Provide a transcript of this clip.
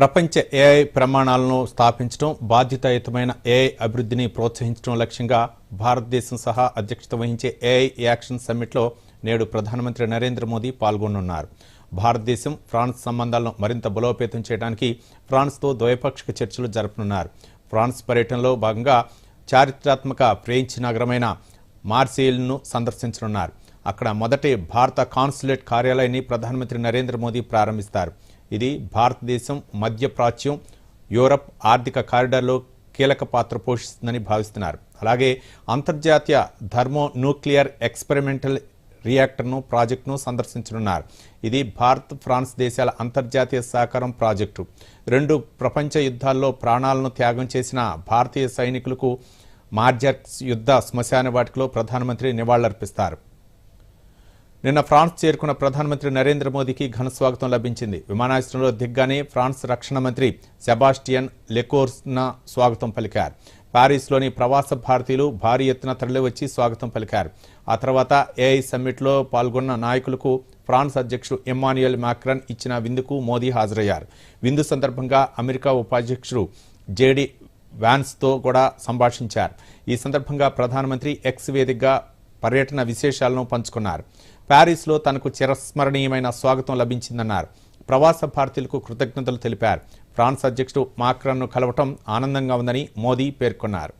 ప్రపంచ ఏఐ ప్రమాణాలను స్థాపించడం బాధ్యతాయుతమైన ఏఐ అభివృద్ధిని ప్రోత్సహించడం లక్ష్యంగా భారతదేశం సహా అధ్యక్షత వహించే ఏఐ యాక్షన్ సమ్మిట్లో నేడు ప్రధానమంత్రి నరేంద్ర మోదీ పాల్గొనున్నారు భారతదేశం ఫ్రాన్స్ సంబంధాలను మరింత బలోపేతం చేయడానికి ఫ్రాన్స్తో ద్వైపాక్షిక చర్చలు జరపనున్నారు. ఫ్రాన్స్ పర్యటనలో భాగంగా చారిత్రాత్మక ఫ్రెంచ్ నగరమైన మార్సేల్ను సందర్శించనున్నారు. అక్కడ మొదటి భారత కాన్సులేట్ కార్యాలయాన్ని ప్రధానమంత్రి నరేంద్ర మోదీ ప్రారంభిస్తారు. ఇది భారతదేశం మధ్య ప్రాచ్యం యూరప్ ఆర్థిక కారిడార్లో కీలక పాత్ర పోషిస్తుందని భావిస్తున్నారు. అలాగే అంతర్జాతీయ ధర్మో న్యూక్లియర్ ఎక్స్పెరిమెంటల్ రియాక్టర్ను ప్రాజెక్టును సందర్శించనున్నారు. ఇది భారత్ ఫ్రాన్స్ దేశాల అంతర్జాతీయ సహకారం ప్రాజెక్టు. రెండు ప్రపంచ యుద్ధాల్లో ప్రాణాలను త్యాగం చేసిన భారతీయ సైనికులకు మార్జర్స్ యుద్ధ శ్మశాన వాటికలో ప్రధానమంత్రి నివాళులర్పిస్తారు. నిన్న ఫ్రాన్స్ చేరుకున్న ప్రధానమంత్రి నరేంద్ర మోదీకి ఘన స్వాగతం లభించింది. విమానాశ్రయంలో దిగ్గానే ఫ్రాన్స్ రక్షణ మంత్రి సెబాస్టియన్ లెకోర్స్న స్వాగతం పలికారు. పారిస్లోని ప్రవాస భారతీయులు భారీ ఎత్తున తరలివచ్చి స్వాగతం పలికారు. ఆ తర్వాత ఏఐ సమ్మిట్లో పాల్గొన్న నాయకులకు ఫ్రాన్స్ అధ్యక్షుడు ఎమ్మాన్యుయల్ మాక్రన్ ఇచ్చిన విందుకు మోదీ హాజరయ్యారు. విందు సందర్భంగా అమెరికా ఉపాధ్యక్షుడు జేడి వ్యాన్స్తో కూడా సంభాషించారు. ఈ సందర్భంగా ప్రధానమంత్రి ఎక్స్ వేదికగా పర్యటన విశేషాలను పంచుకున్నారు. ప్యారిస్లో తనకు చిరస్మరణీయమైన స్వాగతం లభించిందన్నారు. ప్రవాస భారతీయులకు కృతజ్ఞతలు తెలిపారు. ఫ్రాన్స్ అధ్యక్షుడు మాక్రాన్ను కలవటం ఆనందంగా ఉందని మోదీ పేర్కొన్నారు.